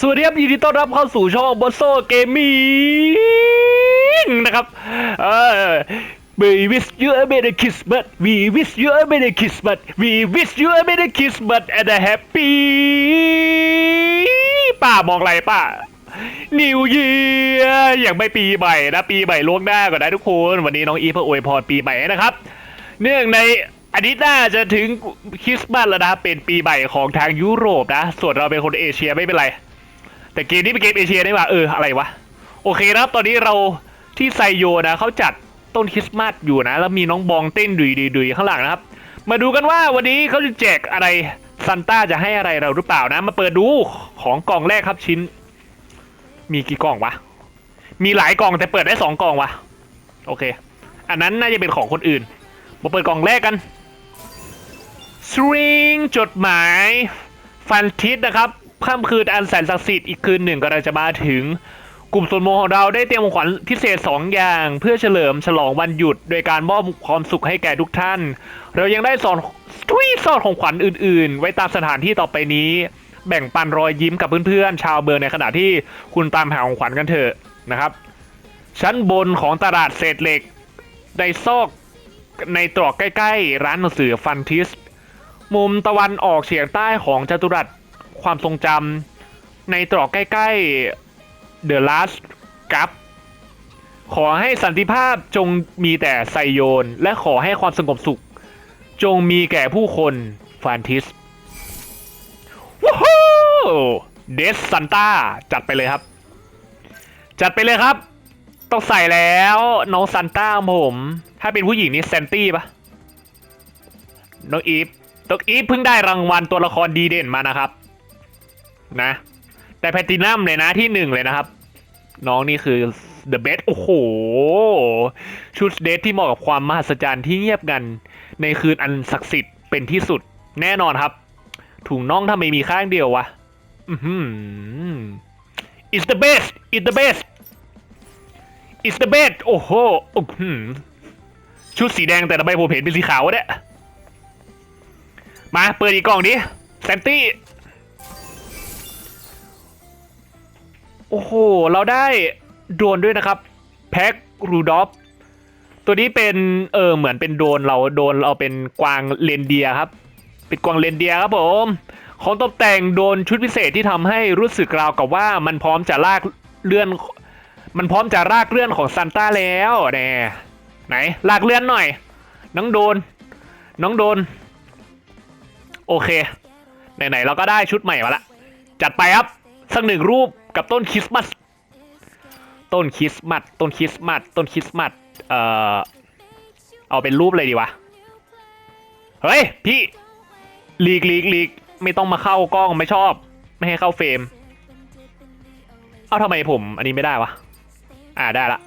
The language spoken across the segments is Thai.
สวัสดีครับยินดีต้อนรับเข้าสู่ช่องบอสโซเกมมิ่งนะครับ เออ We wish you a Merry Christmas We wish you a Merry Christmas We wish you a Merry Christmas and a Happy ป้าบอกอะไรป้า New Year อย่างไม่ปีใหม่นะปีใหม่ล่วงหน้าก่อนนะทุกคน วันนี้น้องอีฟอวยพรปีใหม่นะครับ เนื่องในอาทิตย์หน้าจะถึงคริสต์มาสแล้วนะเป็นปีใหม่ของทางยุโรปนะ ส่วนเราเป็นคนเอเชียไม่เป็นไร แต่เกมนี้เป็นเกมเอเชียได้ป่ะเอออะไรวะ โอเคนะครับ ตอนนี้เราที่ไซโยนะเขาจัดต้นคริสต์มาสอยู่นะ แล้วมีน้องบองเต้นดุยดุยข้างหลังนะครับ มาดูกันว่าวันนี้เขาจะแจกอะไรซันต้าจะให้อะไรเราหรือเปล่านะ มาเปิดดูของกล่องแรกครับชิ้น มีกี่กล่องวะ มีหลายกล่องแต่เปิดได้สองกล่องวะโอเค อันนั้นน่าจะเป็นของคนอื่น มาเปิดกล่องแรกกันสตริงจดหมายฟันทิสนะครับ ค่ำคืนอันแสนศักดิ์สิทธิ์อีกคืนหนึ่งกำลังจะมาถึง กลุ่มส่วนโมของเราได้เตรียมของขวัญพิเศษ 2 อย่าง เพื่อเฉลิมฉลองวันหยุด โดยการมอบความสุขให้แก่ทุกท่าน เรายังได้สอนทวีซ่อนของขวัญอื่น ๆ ไว้ตามสถานที่ต่อไปนี้ แบ่งปันรอยยิ้มกับเพื่อนๆชาวเบอร์ในขณะที่คุณตามหาของขวัญกันเถอะนะครับ ชั้นบนของตลาดเศษเหล็กในซอกในตรอกใกล้ ๆ ร้านหนังสือฟันทิส มุมตะวันออกเฉียงใต้ของจัตุรัส ความทรงจำในตรอกใกล้ๆ The Last Cup ขอให้สันติภาพจงมีแต่ไซโยน และขอให้ความสงบสุข จงมีแก่ผู้คนฟานทิสว้าวเดสซันต้าจัดไปเลยครับ จัดไปเลยครับ ต้องใส่แล้วน้องซันต้าผม ถ้าเป็นผู้หญิงนี่แซนตี้ปะน้องอีฟน้องอีฟเพิ่งได้รางวัลตัวละครดีเด่นมานะครับ นะ แต่แพลตินัมเลยนะที่หนึ่งเลยนะครับ น้องนี่คือ the best โอ้โห ชุดเดทที่เหมาะกับความมหัศจรรย์ที่เงียบงัน ในคืนอันศักดิ์สิทธิ์เป็นที่สุดแน่นอนครับ ถุงน่องทำไมมีข้างเดียววะ อือหือ it's the best it's the best it's the best โอ้โหชุดสีแดงแต่ทำไมผมเห็นเป็นสีขาววะเนี่ยมาเปิดอีกกล่องดิแซนตี้ โอ้โห เราได้โดรนด้วยนะครับแพ็กรูดอฟตัวนี้เป็นเออเหมือนเป็นโดรนเราโดรนเราเป็นกวางเรนเดียครับ เป็นกวางเรนเดียครับผม ของตกแต่งโดรนชุดพิเศษที่ทำให้รู้สึกราวกับว่ามันพร้อมจะลากเลื่อน มันพร้อมจะลากเลื่อนของซันต้าแล้วแน่ไหนลากเลื่อนหน่อย น้องโดน น้องโดน โอเค ไหนๆเราก็ได้ชุดใหม่มาละ จัดไปครับ สักหนึ่งรูป กับต้นคริสต์มาสต้นคริสต์มาสต้นคริสต์มาสต้นคริสต์มาสเอ่อเอาเป็นรูปเลยดีวะเฮ้ยพี่หลีกหลีกหลีกไม่ต้องมาเข้ากล้องไม่ชอบ ไม่ให้เข้าเฟรมเอาทำไมผม อันนี้ไม่ได้วะอ่าได้ละ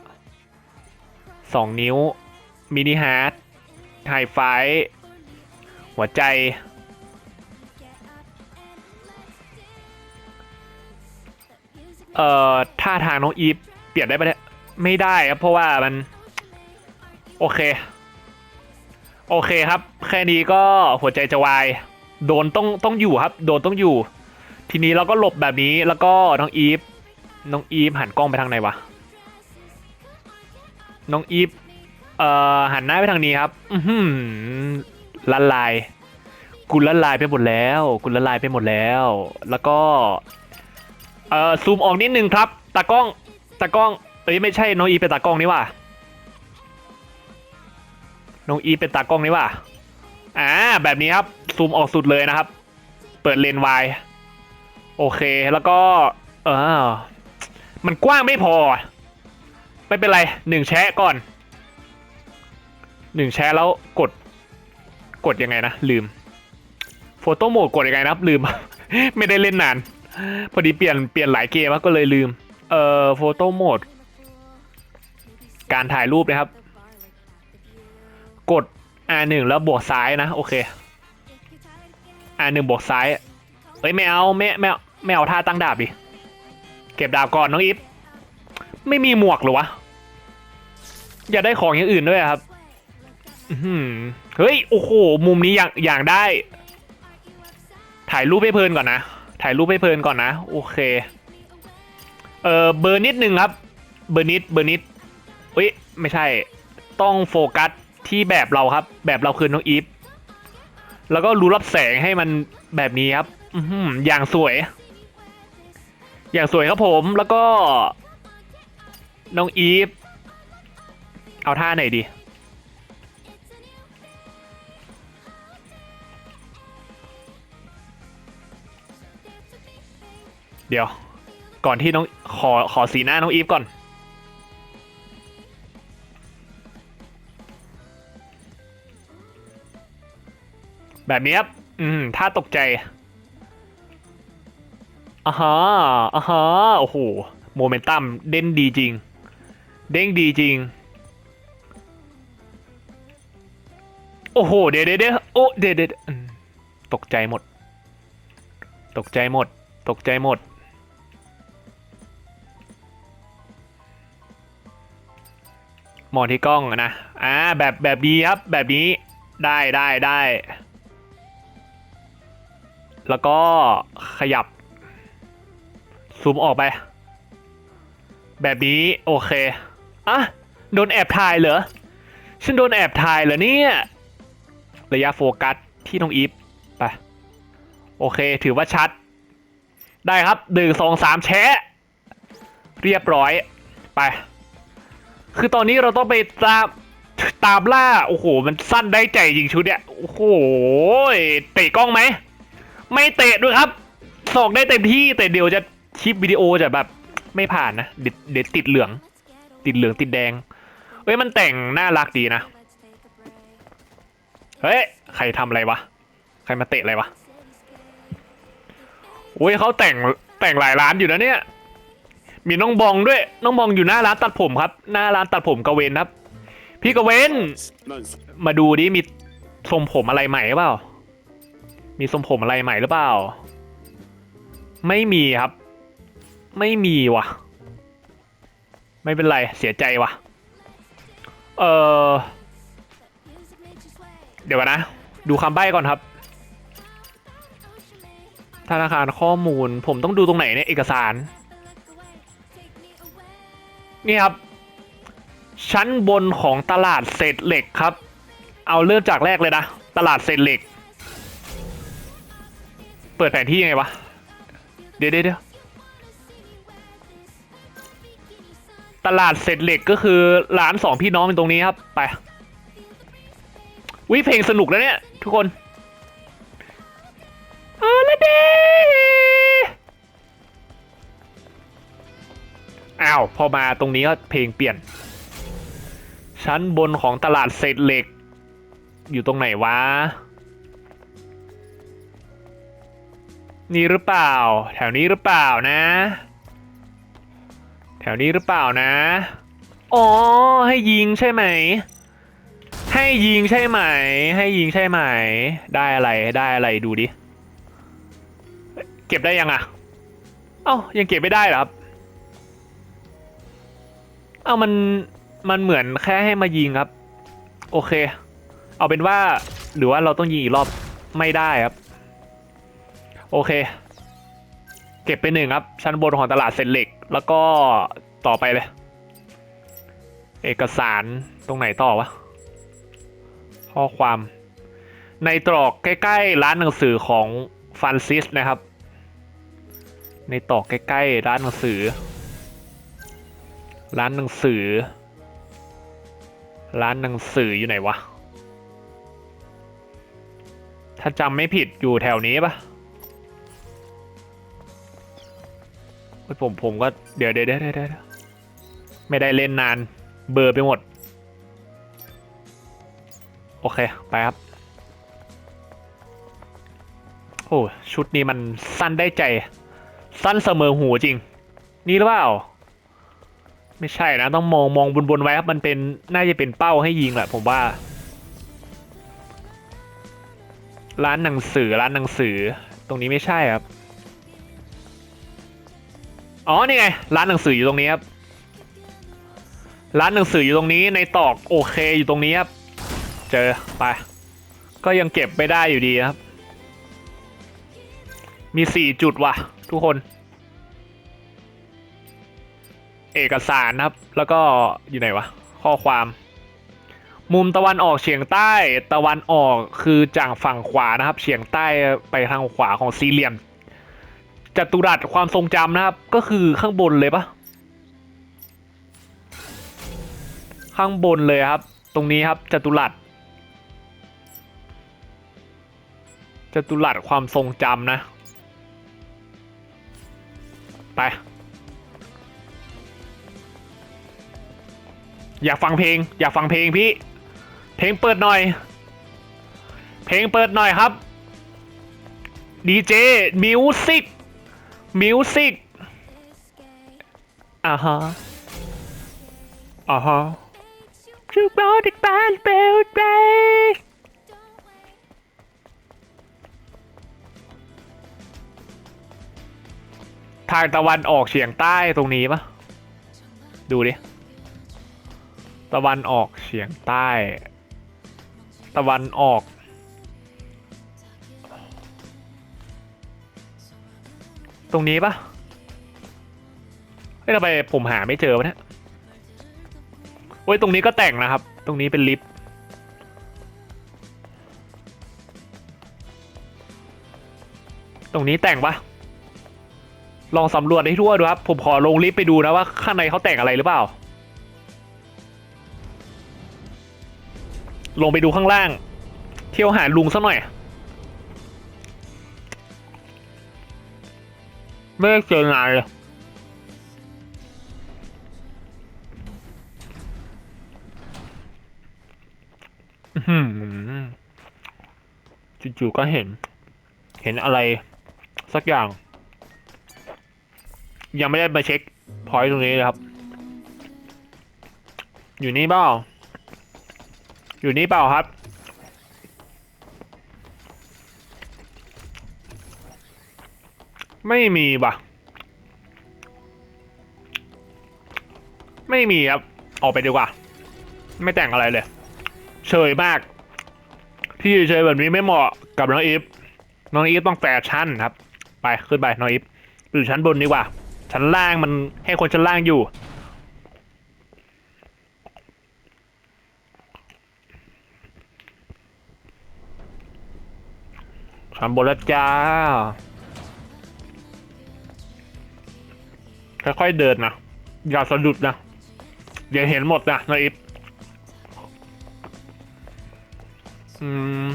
สองนิ้วมินิฮาร์ดไฮไฟหัวใจ เอ่อท่าทางน้องอีฟเปลี่ยนได้ปะเนี่ยไม่ได้ครับเพราะว่ามัน โอเค โอเคครับ แค่นี้ก็หัวใจจะวาย โดนต้องต้องอยู่ครับ โดนต้องอยู่ ทีนี้เราก็หลบแบบนี้แล้วก็น้องอีฟน้องอีฟหันกล้องไปทางไหนวะน้องอีฟเอ่อหันหน้าไปทางนี้ครับอือหือละลายกุละลายไปหมดแล้วกุละลายไปหมดแล้ว แล้วก็ เอ่อซูมออกนิดนึงครับตากล้องตากล้องเอ้ยไม่ใช่น้องอีเป็นตากล้องนี่ว่ะน้องอีเป็นตากล้องนี่ว่ะอ่าแบบนี้ครับซูมออกสุดเลยนะครับ เปิดเลนวายโอเคแล้วก็เออมันกว้างไม่พอ ไม่เป็นไรหนึ่งแชะก่อนหนึ่งแชร์แล้วกด กดยังไงนะลืมโฟโต้โหมดกดยังไงนะลืม ไม่ได้เล่นนาน พอดีเปลี่ยนเปลี่ยนหลายเกมก็เลยลืม เอ่อโฟโต้โหมด การถ่ายรูปนะครับ กด R1 แล้วบวกซ้ายนะ โอเค R1 บวกซ้ายเอ้ยไม่เอาไม่ไม่ไม่เอาท่าตั้งดาบดิ เก็บดาบก่อนน้องอีฟไม่มีหมวกหรอวะ อย่าได้ของอย่างอื่นด้วยครับอืเฮ้ย โอ้โห มุมนี้อย่างอย่างได้ ถ่ายรูปให้เพลินก่อนนะ ถ่ายรูปให้เพลินก่อนนะ โอเค เออเบอร์นิดหนึ่งครับ เบอร์นิด เบอร์นิดเอ้ย ไม่ใช่ ต้องโฟกัสที่แบบเราครับ แบบเราคือน้องอีฟ แล้วก็รูรับแสงให้มันแบบนี้ครับ อืออย่างสวย อย่างสวยครับผม แล้วก็ น้องอีฟ เอาท่าไหนดี เดี๋ยว ก่อนที่น้องขอขอสีหน้าน้องอีฟก่อน แบบนี้ครับ อืม ถ้าตกใจอ่าฮะอ่าฮะโอ้โห โมเมนตัมเด้นดีจริง เด้งดีจริง โอ้โห เดี๋ยวเดี๋ยวเดโอ้เดี๋ยวเดี๋ยวอืมตกใจหมด ตกใจหมด ตกใจหมด มองที่กล้องนะ อ่า แบบแบบนี้ครับ แบบนี้ ได้ได้ได้ แล้วก็ขยับ ซูมออกไป แบบนี้โอเค อะ โดนแอบถ่ายเหรอ ฉันโดนแอบถ่ายเหรอเนี่ย ระยะโฟกัสที่น้องอีฟไป โอเค ถือว่าชัด ได้ครับหนึ่งสองสามแชะ เรียบร้อย ไป คือตอนนี้เราต้องไปตามตามล่า โอ้โห มันสั้นได้ใจจริงชุดเนี่ย โอ้โห เตะกล้องไหม ไม่เตะด้วยครับ สอกได้เต็มที่แต่เดี๋ยวจะคลิปวิดีโอจะแบบ ไม่ผ่านนะ เดี๋ยวเดี๋ยวติดเหลือง ติดเหลืองติดแดง เอ้ยมันแต่งน่ารักดีนะ เฮ้ย ใครทำอะไรวะ ใครมาเตะอะไรวะ โอ้ยเขาแต่งแต่งหลายร้านอยู่นะเนี่ย มีน้องบองด้วย น้องบองอยู่หน้าร้านตัดผมครับ หน้าร้านตัดผมกระเวนครับ พี่กระเวนมาดูดิมีทรงผมอะไรใหม่หรือเปล่า มีทรงผมอะไรใหม่หรือเปล่า ไม่มีครับ ไม่มีว่ะ ไม่เป็นไรเสียใจว่ะ เออเดี๋ยวนะ ดูคำใบ้ก่อนครับ ธนาคารข้อมูล ผมต้องดูตรงไหนเนี่ยเอกสาร นี่ครับ ชั้นบนของตลาดเศษเหล็กครับ เอาเริ่มจากแรกเลยนะ ตลาดเศษเหล็ก เปิดแผนที่ยังไงวะ เดี๋ยวเดี๋ยวตลาดเศษเหล็กก็คือร้านสองพี่น้องเป็นตรงนี้ครับ ไปวิเพลงสนุกแล้วเนี่ย ทุกคน เอาละเด้ อ้าวพอมาตรงนี้ก็เพลงเปลี่ยน ชั้นบนของตลาดเศษเหล็ก อยู่ตรงไหนวะ นี่หรือเปล่า แถวนี้หรือเปล่านะ แถวนี้หรือเปล่านะ อ๋อ ให้ยิงใช่ไหม ให้ยิงใช่ไหม ให้ยิงใช่ไหม ได้อะไรได้อะไรดูดิ เก็บได้ยังอะเอ้ายังเก็บไม่ได้เหรอครับ เอ้ามันมันเหมือนแค่ให้มายิงครับ โอเค เอาเป็นว่าหรือว่าเราต้องยิงอีกรอบไม่ได้ครับ โอเค เก็บไปหนึ่งครับ ชั้นบนของตลาดเซนเหล็ก แล้วก็ต่อไปเลย เอกสารตรงไหนต่อวะข้อความ ในตรอกใกล้ๆร้านหนังสือของฟรานซิสนะครับ ในตรอกใกล้ๆร้านหนังสือ ร้านหนังสือ ร้านหนังสืออยู่ไหนวะ ถ้าจำไม่ผิดอยู่แถวนี้ปะผมผมก็เดี๋ยวเดี๋ยวเดี๋ยวเดี๋ยวไม่ได้เล่นนาน เบอร์ไปหมด โอเค ไปครับ โอ้ชุดนี้มันสั้นได้ใจ สั้นเสมอหูจริง นี่หรือเปล่า ไม่ใช่นะ ต้องมองมองบนบนๆไว้ครับ มันเป็นน่าจะเป็นเป้าให้ยิงแหละผมว่า ร้านหนังสือร้านหนังสือ ตรงนี้ไม่ใช่ครับ อ๋อนี่ไง ร้านหนังสืออยู่ตรงนี้ครับร้านหนังสืออยู่ตรงนี้ในตอกโอเคอยู่ตรงนี้ครับ เจอไป ก็ยังเก็บไม่ได้อยู่ดีครับ มีสี่จุดว่ะ ทุกคน เอกสารนะครับ แล้วก็อยู่ไหนวะ ข้อความ มุมตะวันออกเฉียงใต้ตะวันออกคือจากฝั่งขวานะครับ เฉียงใต้ไปทางขวาของสี่เหลี่ยมจัตุรัสความทรงจำนะครับ ก็คือข้างบนเลยปะข้างบนเลยครับ ตรงนี้ครับจัตุรัสจัตุรัสความทรงจำนะ ไป อยากฟังเพลง อยากฟังเพลงพี่ เพลงเปิดหน่อย เพลงเปิดหน่อยครับดีเจมิวสิกมิวสิกอ่าฮะอ่าฮะชุบอดิบานเบลเบทางตะวันออกเฉียงใต้ตรงนี้ปะดูดิ ตะวันออกเฉียงใต้ ตะวันออก ตรงนี้ปะเฮ้ยทำไมผมหาไม่เจอวะเนี่ยโอ้ยตรงนี้ก็แต่งนะครับ ตรงนี้เป็นลิฟต์ตรงนี้แต่งปะลองสำรวจให้ทั่วดูครับ ผมขอลงลิฟต์ไปดูนะว่าข้างในเขาแต่งอะไรหรือเปล่า ลงไปดูข้างล่าง เที่ยวหาลุงสักหน่อย ไม่ได้เจอนานเลยจู่ๆก็เห็น เห็นอะไร สักอย่าง ยังไม่ได้มาเช็คพอยต์ตรงนี้เลยครับ อยู่นี่เปล่า อยู่นี่เปล่าครับ ไม่มีปะไม่มีครับ ออกไปดีกว่า ไม่แต่งอะไรเลย เฉยมาก ที่เฉยแบบนี้ไม่เหมาะกับน้องอีฟน้องอีฟต้องแฟชั่นครับ ไปขึ้นไปน้องอีฟอยู่ชั้นบนดีกว่า ชั้นล่างมันให้คนชั้นล่างอยู่ ชั้นบนแล้วจ้า ค่อยๆเดินนะ อย่าสะดุดนะอย่าเห็นหมดนะนาอิฟอืม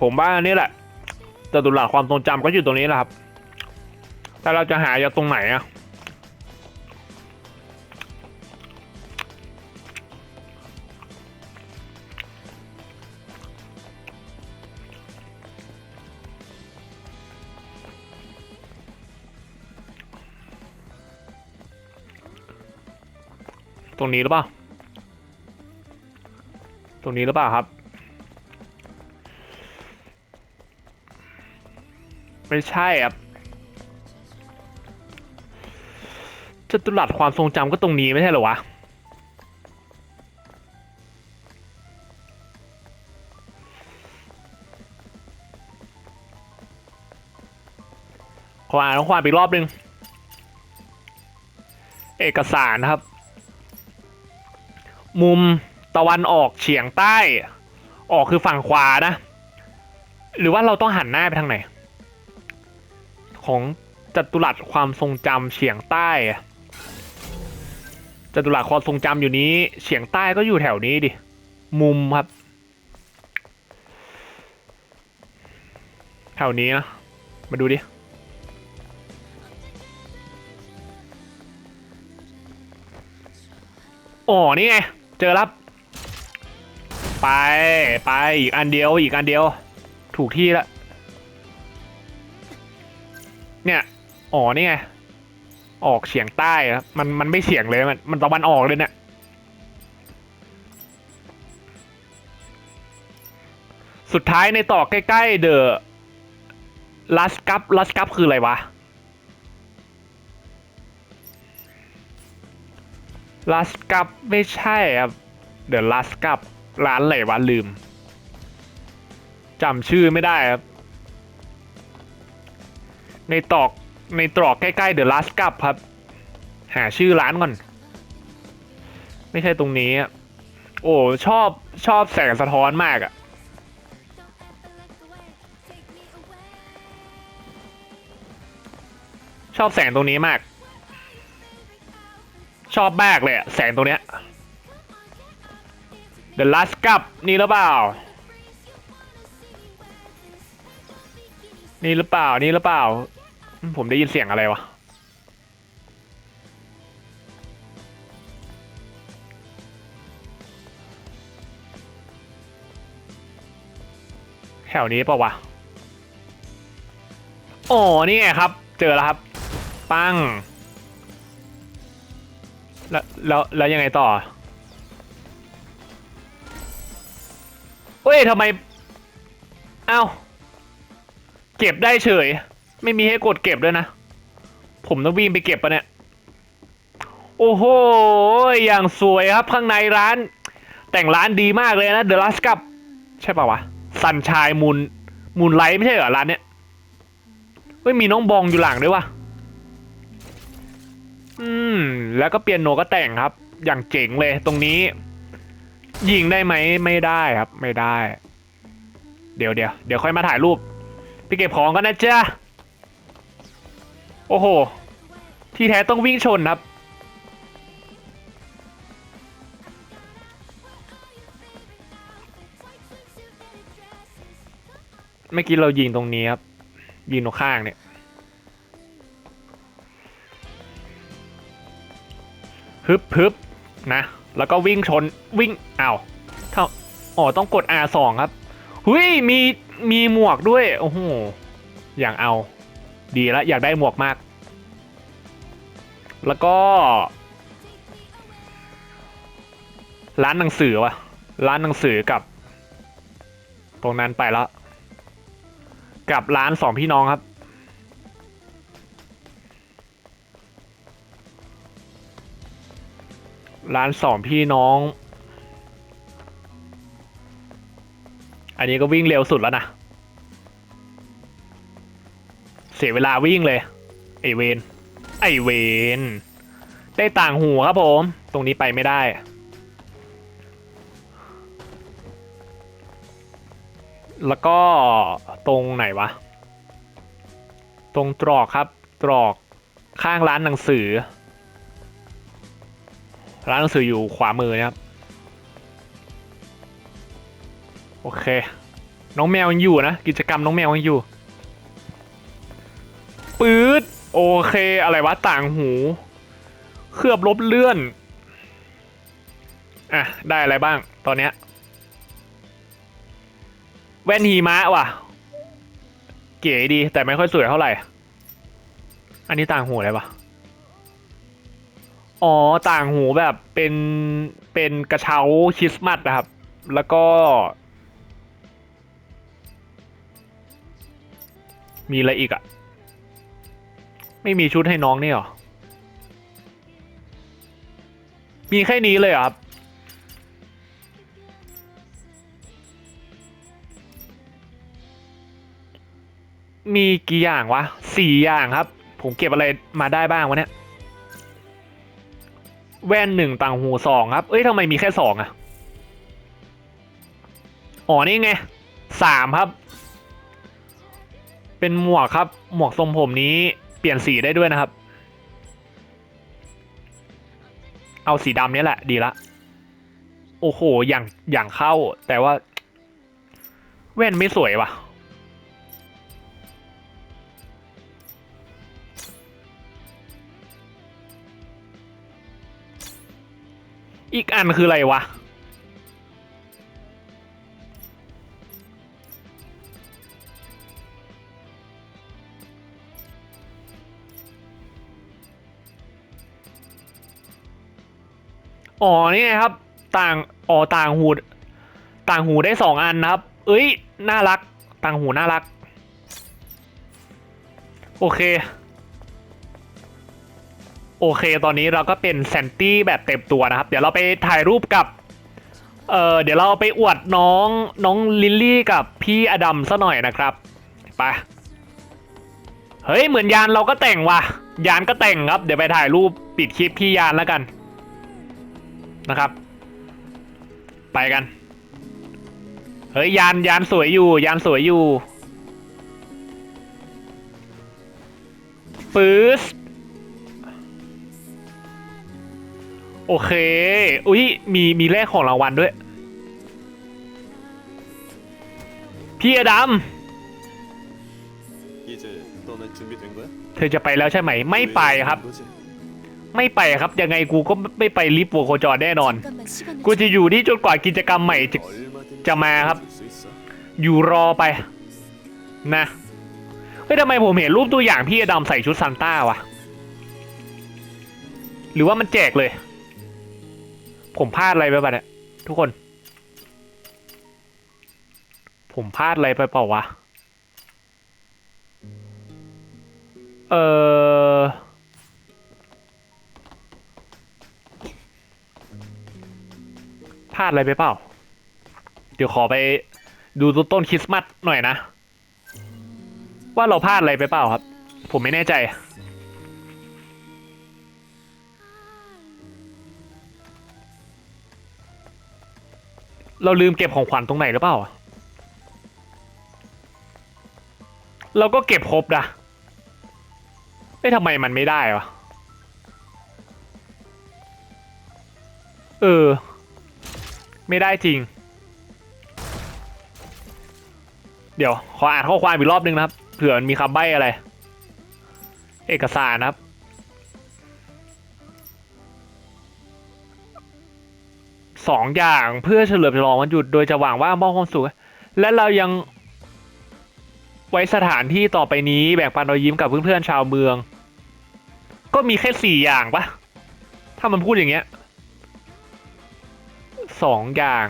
ผมว่าอันนี้แหละจตุรัสความทรงจำก็อยู่ตรงนี้แหละครับ แต่เราจะหาจากตรงไหนอะ รงนี้หรือเปล่า ตรงนี้หรือเปล่าครับ ไม่ใช่ครับจตุรัสความทรงจำก็ตรงนี้ไม่ใช่เหรอวะขออ่านข้อความอีกรอบหนึ่งเอกสารนะครับ มุมตะวันออกเฉียงใต้ ออกคือฝั่งขวานะ หรือว่าเราต้องหันหน้าไปทางไหน ของจัตุรัสความทรงจำเฉียงใต้จัตุรัสความทรงจำอยู่นี้ เฉียงใต้ก็อยู่แถวนี้ดิ มุมครับ แถวนี้นะ มาดูดิอ๋อนี่ไง เจอแล้วไปไปอีกอันเดียวอีกอันเดียว ถูกที่แล้วเนี่ย อ๋อนี่ไง ออกเฉียงใต้ครับมันมันไม่เฉียงเลยมันมันตะวันออกเลยเนี่ยสุดท้ายในต่อใกล้ๆเดอะลัสกัปลัสกัปคืออะไรวะ ลัสกัปไม่ใช่ครับเดอะลัสกัปร้านอะไรวะลืมจำชื่อไม่ได้ครับ ในตอกในตรอกใกล้ๆเดอะลาสกับครับ หาชื่อร้านก่อน ไม่ใช่ตรงนี้ โอ้ชอบชอบแสงสะท้อนมากอะชอบแสงตรงนี้มาก ชอบมากเลยแสงตรงเนี้ย The Last Cup นี่หรือเปล่า นี่หรือเปล่า นี่หรือเปล่า ผมได้ยินเสียงอะไรวะ แถวนี้เปล่าวะ อ๋อ นี่ไงครับ เจอแล้วครับ ปัง แล้วแล้วแล้วยังไงต่อเฮ้ยทำไมเอ้าเก็บได้เฉย ไม่มีให้กดเก็บด้วยนะ ผมต้องวิ่งไปเก็บปะเนี่ยโอ้โห อย่างสวยครับข้างในร้าน แต่งร้านดีมากเลยนะ The Last Cup ใช่ป่าวะสันชายมูลมูลไลท์ไม่ใช่เหรอร้านเนี้ยเฮ้ยมีน้องบองอยู่หลังด้วยวะ อืม แล้วก็เปียโนก็แต่งครับ อย่างเจ๋งเลยตรงนี้ ยิงได้ไหมไม่ได้ครับ ไม่ได้ เดี๋ยวเดี๋ยวเดี๋ยวค่อยมาถ่ายรูปไปเก็บของกันนะจ๊ะ โอ้โห ที่แท้ต้องวิ่งชนครับ เมื่อกี้เรายิงตรงนี้ครับ ยิงตรงข้างเนี่ย ฮึบฮึบนะ แล้วก็วิ่งชนวิ่งอ้าวเท่าอ๋อต้องกด R2 ครับหุยมีมีหมวกด้วย โอ้โห อย่างเอา ดีแล้วอยากได้หมวกมาก แล้วก็ ร้านหนังสือวะร้านหนังสือกับ ตรงนั้นไปแล้ว กับร้านสองพี่น้องครับ ร้านสองพี่น้อง อันนี้ก็วิ่งเร็วสุดแล้วนะ เสียเวลาวิ่งเลย ไอเวนไอเวนได้ต่างหูครับผม ตรงนี้ไปไม่ได้แล้วก็ตรงไหนวะ ตรงตรอกครับ ตรอกข้างร้านหนังสือ ร้านหนังสืออยู่ขวามือนะครับ โอเค น้องแมวยังอยู่นะ กิจกรรมน้องแมวยังอยู่ ปื๊ด โอเค อะไรวะ ต่างหู เคลือบลบเลื่อน อะ ได้อะไรบ้าง ตอนเนี้ย แว่นหิมะว่ะ เก๋ดี แต่ไม่ค่อยสวยเท่าไหร่ อันนี้ต่างหูอะไรวะ อ๋อต่างหูแบบเป็นเป็นกระเช้าคริสต์มาสนะครับ แล้วก็ มีอะไรอีกอะ่ะ ไม่มีชุดให้น้องนี่หรอ มีแค่นี้เลยครับมีกี่อย่างวะสี่อย่างครับ ผมเก็บอะไรมาได้บ้างวะเนี่ย แว่นหนึ่งต่างหูสองครับ เอ้ยทำไมมีแค่สองอะอ๋อนี่ไงสามครับ เป็นหมวกครับ หมวกทรงผมนี้เปลี่ยนสีได้ด้วยนะครับ เอาสีดำนี้แหละ ดีละ โอ้โห อย่างอย่างเข้า แต่ว่า แว่นไม่สวยว่ะ อีกอันคืออะไรวะ อ๋อนี่ไงครับ ต่างอ๋อต่างหู ต่างหูได้สองอันนะครับ เอ้ย น่ารัก ต่างหูน่ารัก โอเค โอเค ตอนนี้เราก็เป็นแซนตี้แบบเต็มตัวนะครับ เดี๋ยวเราไปถ่ายรูปกับ เออเดี๋ยวเราไปอวดน้องน้องลิลลี่กับพี่อดัมซะหน่อยนะครับ ไป เฮ้ย เหมือนยานเราก็แต่งว่ะ ยานก็แต่งครับ เดี๋ยวไปถ่ายรูปปิดคลิปที่ยานแล้วกัน นะครับ ไปกัน เฮ้ย ยานยานสวยอยู่ ยานสวยอยู่ปื๊ส โอเค อุ้ย มีมีแลกของรางวัลด้วย พี่อดัม 이제 떠날 준비 된 거야? เธอจะไปแล้วใช่ไหม ไม่ไปครับ 왜 이러는 거지? ไม่ไปครับ ยังไงกูก็ไม่ไปลิฟต์วัวโคจรแน่นอน 잠깐만 시간을 กูจะอยู่นี่จนกว่ากิจกรรมใหม่จะ 얼마든지 자, 마, 합. 줄수 있어. อยู่รอไปนะ เฮ้ยทำไมผมเห็นรูปตัวอย่างพี่อดัมใส่ชุดซานต้าวะ หรือว่ามันแจกเลย ผมพลาดอะไรไปปะเนี่ยทุกคน ผมพลาดอะไรไปเปล่าวะ เออพลาดอะไรไปเปล่า เดี๋ยวขอไปดูต้นคริสต์มาสหน่อยนะ ว่าเราพลาดอะไรไปเปล่าครับ ผมไม่แน่ใจ เราลืมเก็บของขวัญตรงไหนหรือเปล่า เราก็เก็บครบนะเอ้ยทำไมมันไม่ได้วะ เออ ไม่ได้จริง เดี๋ยว ขออ่านข้อความอีกรอบนึงนะครับ เผื่อมันมีคำใบ้อะไร เอกสารนะครับ สองอย่างเพื่อเฉลิมฉลองวันหยุดโดยจะหวังว่ามอบความสุขและเรายังไว้สถานที่ต่อไปนี้แบ่งปันรอยยิ้มกับเพื่อนๆชาวเมือง ก็มีแค่สี่อย่างปะถ้ามันพูดอย่างเงี้ยสองอย่าง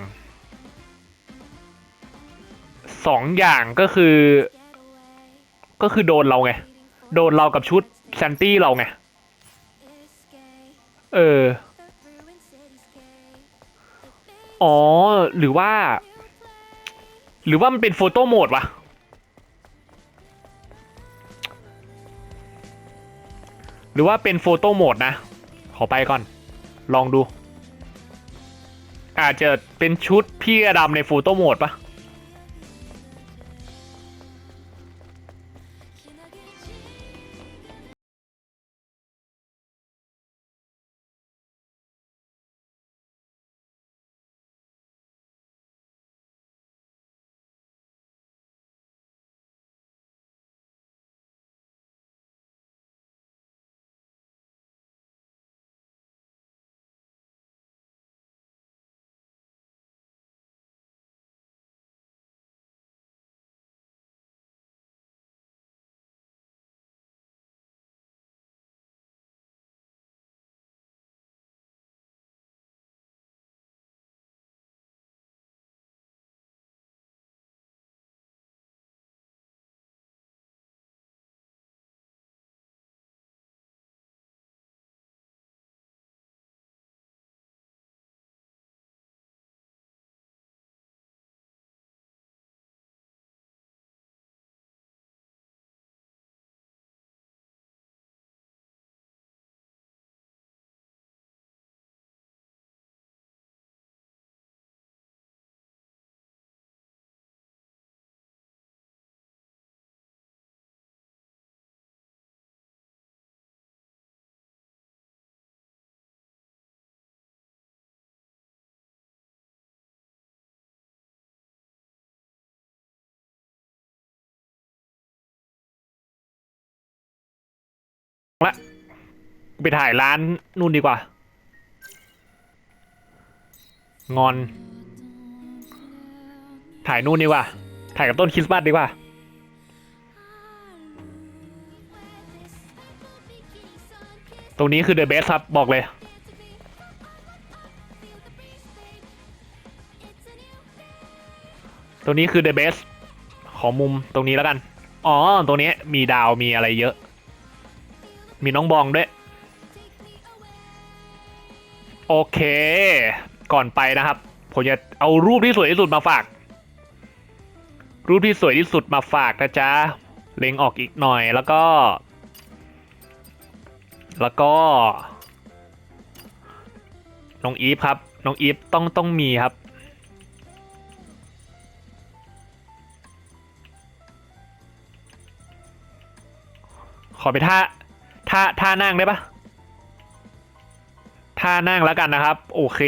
สองอย่างก็คือ ก็คือโดนเราไง โดนเรากับชุดแซนตี้เราไง เออ อ๋อ หรือว่า หรือว่ามันเป็นโฟโต้โหมดวะ หรือว่าเป็นโฟโต้โหมดนะ ขอไปก่อน ลองดู อาจจะเป็นชุดพี่อดำในโฟโต้โหมดปะ ละไปถ่ายร้านนู่นดีกว่า งอน ถ่ายนู่นดีกว่า ถ่ายกับต้นคริสต์มาสดีกว่า ตรงนี้คือเดอะเบสครับบอกเลยตรงนี้คือเดอะเบสของมุมตรงนี้แล้วกัน อ๋อ ตรงนี้มีดาวมีอะไรเยอะ มีน้องบองด้วย โอเค ก่อนไปนะครับ ผมจะเอารูปที่สวยที่สุดมาฝาก รูปที่สวยที่สุดมาฝากนะจ๊ะ เล็งออกอีกหน่อยแล้วก็ แล้วก็ น้องอีฟครับ น้องอีฟต้องต้องมีครับขอไปท่า ท่าท่านั่งได้ปะท่านั่งแล้วกันนะครับ โอเค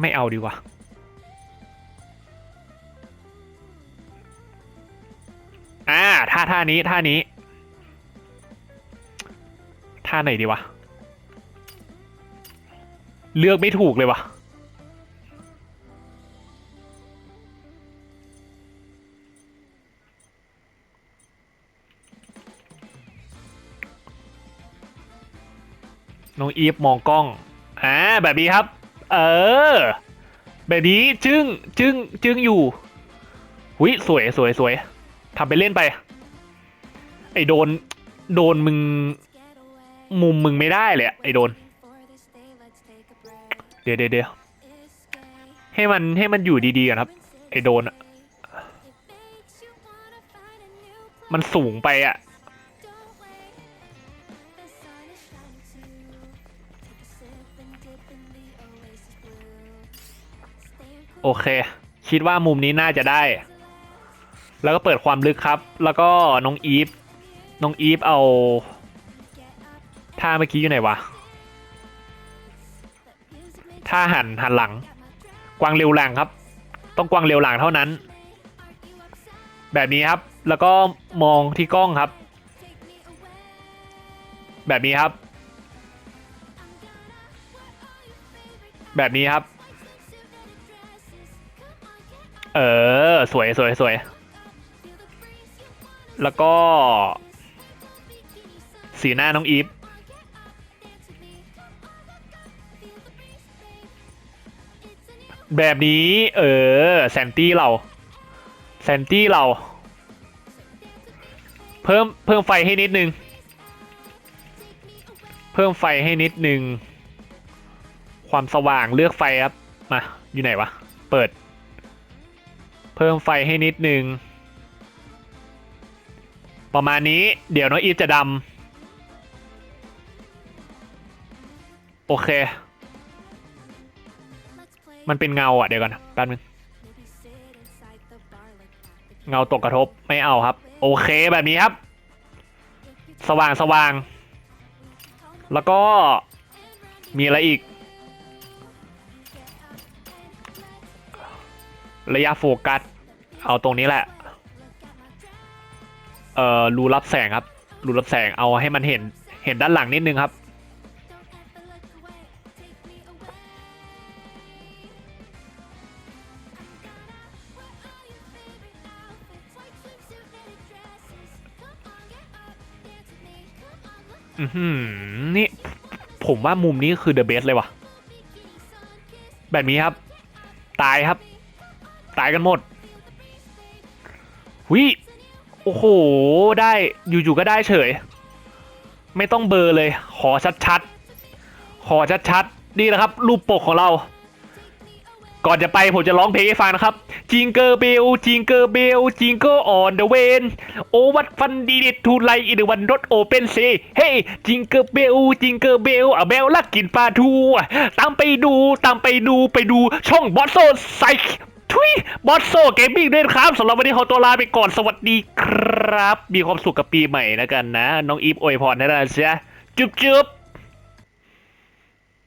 ไม่เอาดีกว่าอ่าท่าท่านี้ท่านี้ ท่าไหนดีวะ เลือกไม่ถูกเลยวะ องอีฟมองกล้องอ่าแบบนี้ครับ เออ แบบนี้จึงจึงจึงอยู่หุยสวยสวยสวยทำไปเล่นไป ไอโดน โดนมึง มุมมึงไม่ได้เลยไอโดน เดี๋ยวเดี๋ยวเดี๋ยวให้มันให้มันอยู่ดีๆกันครับ ไอโดนอะมันสูงไปอะ โอเค คิดว่ามุมนี้น่าจะได้ แล้วก็เปิดความลึกครับ แล้วก็น้องอีฟน้องอีฟเอาท่าเมื่อกี้อยู่ไหนวะท่าหันหันหลัง กวางเร็วหลังครับ ต้องกวางเร็วหลังเท่านั้น แบบนี้ครับ แล้วก็มองที่กล้องครับ แบบนี้ครับ แบบนี้ครับ เออ สวยสวยสวย แล้วก็ สีหน้าน้องอีฟแบบนี้ เออแซนตี้เราแซนตี้เรา เพิ่มเพิ่มไฟให้นิดนึง เพิ่มไฟให้นิดนึง ความสว่างเลือกไฟครับ มา อยู่ไหนวะ เปิด เพิ่มไฟให้นิดนึง ประมาณนี้เดี๋ยวน้องอีฟจะดำ โอเค มันเป็นเงาอะเดี๋ยวก่อนแป๊บนึง เงาตกกระทบไม่เอาครับ โอเคแบบนี้ครับ สว่างสว่าง แล้วก็มีอะไรอีก ระยะโฟกัส เอาตรงนี้แหละ เอ่อรูรับแสงครับ รูรับแสงเอาให้มันเห็นเห็นด้านหลังนิดนึงครับอือหือนี่ผมว่ามุมนี้คือ the best เลยว่ะ แบบนี้ครับ ตายครับายกันหมดหุยโอ้โห ได้อยู่ๆก็ได้เฉย ไม่ต้องเบอร์เลย ขอชัดๆ ขอชัดๆ นี่นะครับ รูปปกของเรา ก่อนจะไปผมจะร้องเพลงให้ฟังนะครับ จิงเกอร์เบล จิงเกอร์เบล จิงเกอร์ออนเดอะเวนโอวัดฟันดีเดทูไลอินวันรถโอเปนเซเฮ้จิงเกอร์เบล จิงเกอร์เบลอะเบลลักกินปลาทู ตามไปดู ตามไปดู ไปดูช่องบอสโซไซ ทุยบอสโซเกมมิ่งด้วยนครับสำหรับวันนี้ขอตัวลาไปก่อนสวัสดีครับ มีความสุขกับปีใหม่แล้วกันนะ น้องอีฟอวยพรนะนะจ๊ะจุ๊บจุ๊บ